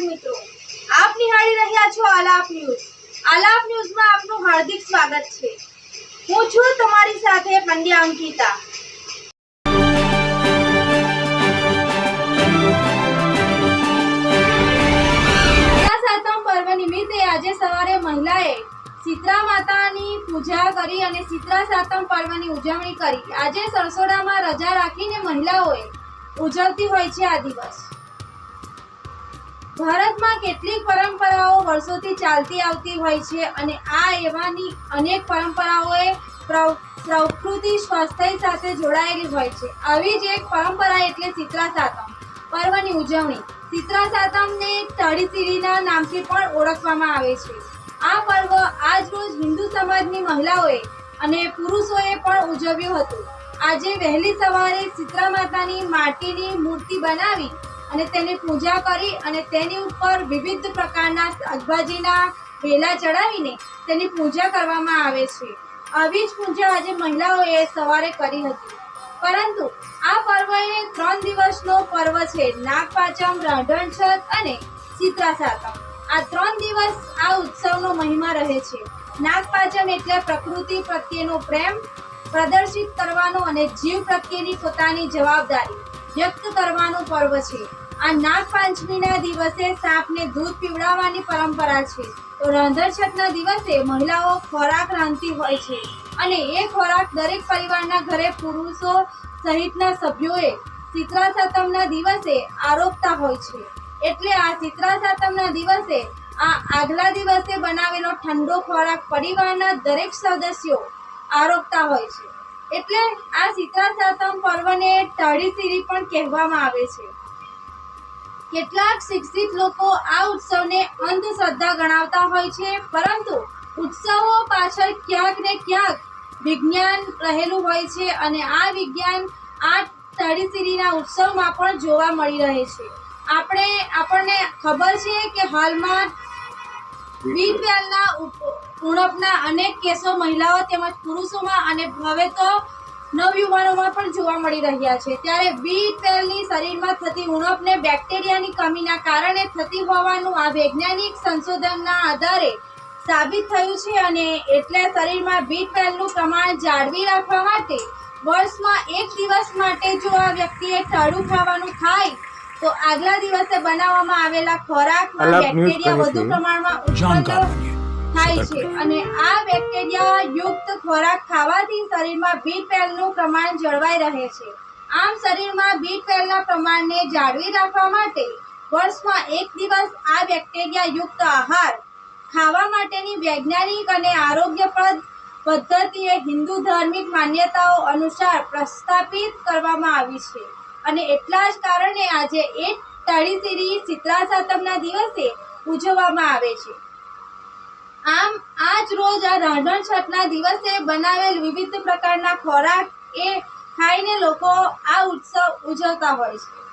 મિત્રો. આપ નિહાળી રહ્યા છો આલાપ ન્યૂઝ. આલાપ ન્યૂઝમાં આપનું હાર્દિક સ્વાગત છે. હું છું તમારી સાથે પંડ્યા અંકિતા. સાતમ પર્વ નિમિત્તે આજે સવારે મહિલાએ શીતળા માતાની પૂજા કરી અને શીતળા સાતમ પર્વની ઉજવણી કરી. આજે સરસોડામાં રજા રાખીને મહિલાઓએ ઉજવતી હોય છે આ દિવસ. ભારતમાં કેટલીક પરંપરાઓ વર્ષોથી ચાલતી આવતી હોય છે અને આ એવાની અનેક પરંપરાઓએ પ્ર- પ્રકૃતિ સ્વાસ્થ્ય સાથે જોડાયેલી હોય છે. આવી જ એક પરંપરા એટલે શીતળા સાતમ પર્વની ઉજવણી. શીતળા સાતમને તળીસીડીના નામથી પણ ઓળખવામાં આવે છે. આ પર્વ આજ રોજ હિન્દુ સમાજની મહિલાઓએ અને પુરુષોએ પણ ઉજવ્યું હતું. આજે વહેલી સવારે શીતળા માતાની માટીની મૂર્તિ બનાવી અને તેની પૂજા કરી અને તેની ઉપર વિવિધ પ્રકારના શાકભાજીના વેલા ચડાવીને તેની પૂજા કરવામાં આવે છે. આવી જ પૂજા આજે મહિલાઓએ સવારે કરી હતી. પરંતુ આ પર્વ એ ત્રણ દિવસનો પર્વ છે. નાગપાંચમ રાંધણછઠ અને શીતળા સાતમ. આ ત્રણ દિવસ આ ઉત્સવનો મહિમા રહે છે. નાગપાંચમ એટલે પ્રકૃતિ પ્રત્યેનો પ્રેમ પ્રદર્શિત કરવાનો અને જીવ પ્રત્યેની પોતાની જવાબદારી. વ્યક્ત કરવાનો પર્વ છે. આ નાગપાંચમીના દિવસે સાપને દૂધ પીવડાવવાની પરંપરા છે. તો રાંધણછઠના દિવસે મહિલાઓ ખોરાક રાંધતી હોય છે અને એ ખોરાક દરેક પરિવારના ઘરે પુરુષો સહિતના સભ્યોએ શીતળા સાતમના દિવસે આરોપતા હોય છે. એટલે આ શીતળા સાતમના દિવસે આ આગલા દિવસે બનાવેલો ઠંડો ખોરાક પરિવારના દરેક સદસ્યો આરોપતા હોય છે. એટલે આ શીતળા સાતમ પર્વને તળીસિરી સીરી પણ કહેવામાં આવે છે. કેટલાક શિક્ષિત લોકો આ ઉત્સવને અંધશ્રદ્ધા ગણાવતા હોય છે પરંતુ ઉત્સવો પાછળ ક્યાંક ને ક્યાંક વિજ્ઞાન રહેલું હોય છે અને આ વિજ્ઞાન આ તળીસીરીના ઉત્સવમાં પણ જોવા મળી રહે છે. આપણે આપણને ખબર છે કે હાલમાં બી ટ્વેલ્વના ઉણપના અનેક કેસો મહિલાઓ તેમજ પુરુષોમાં અને હવે તો નવયુવાનોમાં પણ જોવા મળી રહ્યા છે. ત્યારે બી ટ્વેલ્વની શરીરમાં થતી ઉણપને બેક્ટેરિયાની કમીના કારણે થતી હોવાનું આ વૈજ્ઞાનિક સંશોધનના આધારે સાબિત થયું છે અને એટલે શરીરમાં બી ટ્વેલ્વનું પ્રમાણ જાળવી રાખવા માટે વર્ષમાં એક દિવસ માટે જો આ વ્યક્તિએ ટાળું ખાવાનું ખાય તો આગલા દિવસે બનાવવામાં આવેલા ખોરાકમાં બેક્ટેરિયા વધુ પ્રમાણમાં ઉત્પન્ન થાય છે. અને આ બેક્ટેરિયા યુક્ત ખોરાક ખાવાથી શરીરમાં બી નું પ્રમાણ જળવાઈ રહે છે. આમ શરીરમાં બી ના પ્રમાણને જાળવી રાખવા માટે વર્ષમાં એક દિવસ આ બેક્ટેરિયા યુક્ત આહાર ખાવા માટેની વૈજ્ઞાનિક અને આરોગ્યપ્રદ પદ્ધતિએ હિન્દુ ધાર્મિક માન્યતાઓ અનુસાર પ્રસ્થાપિત કરવામાં આવી છે. અને એટલા જ કારણે આજે એક તળીસીરી શીતળા સાતમના દિવસે ઉજવવામાં આવે છે. આમ આજ રોજ આ રાંધણ છઠના દિવસે બનાવેલ વિવિધ પ્રકારના ખોરાક એ ખાઈને લોકો આ ઉત્સવ ઉજવતા હોય છે.